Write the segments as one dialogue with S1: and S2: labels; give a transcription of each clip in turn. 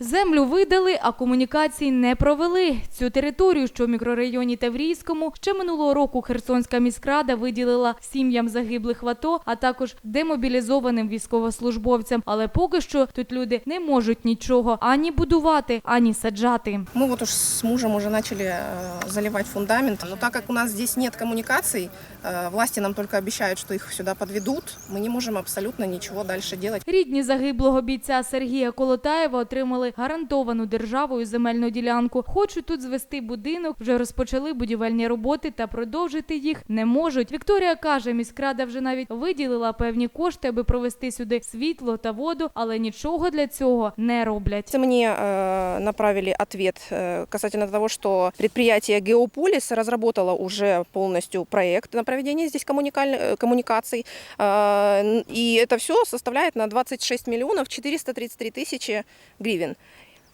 S1: Землю видали, а комунікації не провели. Цю територію, що в мікрорайоні Таврійському, ще минулого року Херсонська міськрада виділила сім'ям загиблих в АТО, а також демобілізованим військовослужбовцям. Але поки що тут люди не можуть нічого ані будувати, ані саджати.
S2: Мы вот уж с мужем уже начали э, заливать фундамент, но так как у нас здесь нет коммуникаций, э, власти нам только обещают, что их сюда подведут, мы не можем абсолютно ничего дальше делать.
S1: Рідні загиблого бійця Сергія Колотаєва отримали гарантовану державою земельну ділянку. Хочуть тут звести будинок, вже розпочали будівельні роботи та продовжити їх не можуть. Вікторія каже, міськрада вже навіть виділила певні кошти, аби провести сюди світло та воду, але нічого для цього не роблять.
S2: Мне э, направили ответ э, касательно того, что предприятие Геополис разработало уже полностью проект на проведение здесь коммуникаль- э, коммуникаций. Э, н- И это все составляет на 26 миллионов 433 тысячи гривен.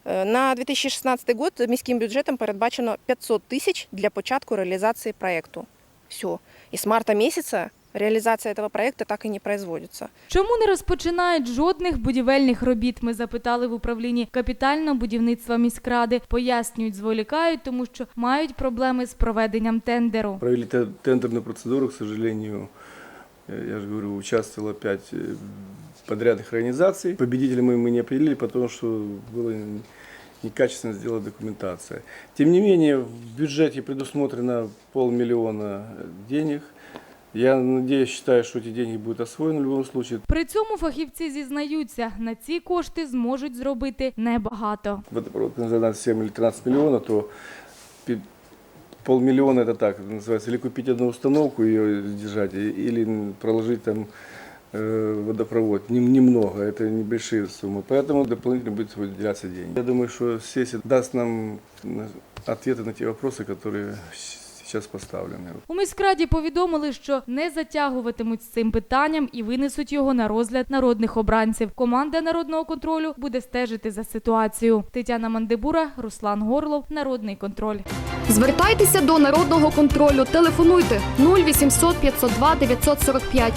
S2: Е, На 2016 год міським бюджетом передбачено 500 тисяч для початку реалізації проекту. Все. І з марта місяця реалізація цього проекту так і не производиться.
S1: Чому не розпочинають жодних будівельних робіт? Ми запитали в управлінні капітального будівництва міськради. Пояснюють, зволікають, тому що мають проблеми з проведенням тендеру.
S3: Провели те- тендерную процедуру, к сожалению, э, я же говорю, участвовало пять э, подрядных организаций. Победителями мы не определили, потому что было некачественно сделана документация. Тем не менее, в бюджете предусмотрено полмиллиона денег. Я надеюсь, считаю, что эти деньги будут освоены в любом случае.
S1: При цьому фахівці зізнаються, на ці кошти зможуть зробити небагато.
S3: водопровод за 7 или 13 миллионов, то пи- полмиллиона это так называется, или купить одну установку ее держать, и- или проложить там э, водопровод. Нем- Немного, это небольшие суммы, поэтому дополнительно будет выделяться деньги. Я думаю, что сессия даст нам на- ответы на те вопросы, которые с- сейчас поставлены.
S1: У міськраді повідомили, що не затягуватимуть з цим питанням і винесуть його на розгляд народних обранців. Команда народного контролю буде стежити за ситуацією. Тетяна Мандибура, Руслан Горлов, Народний контроль.
S4: Звертайтеся до народного контролю. Телефонуйте 0800 502 945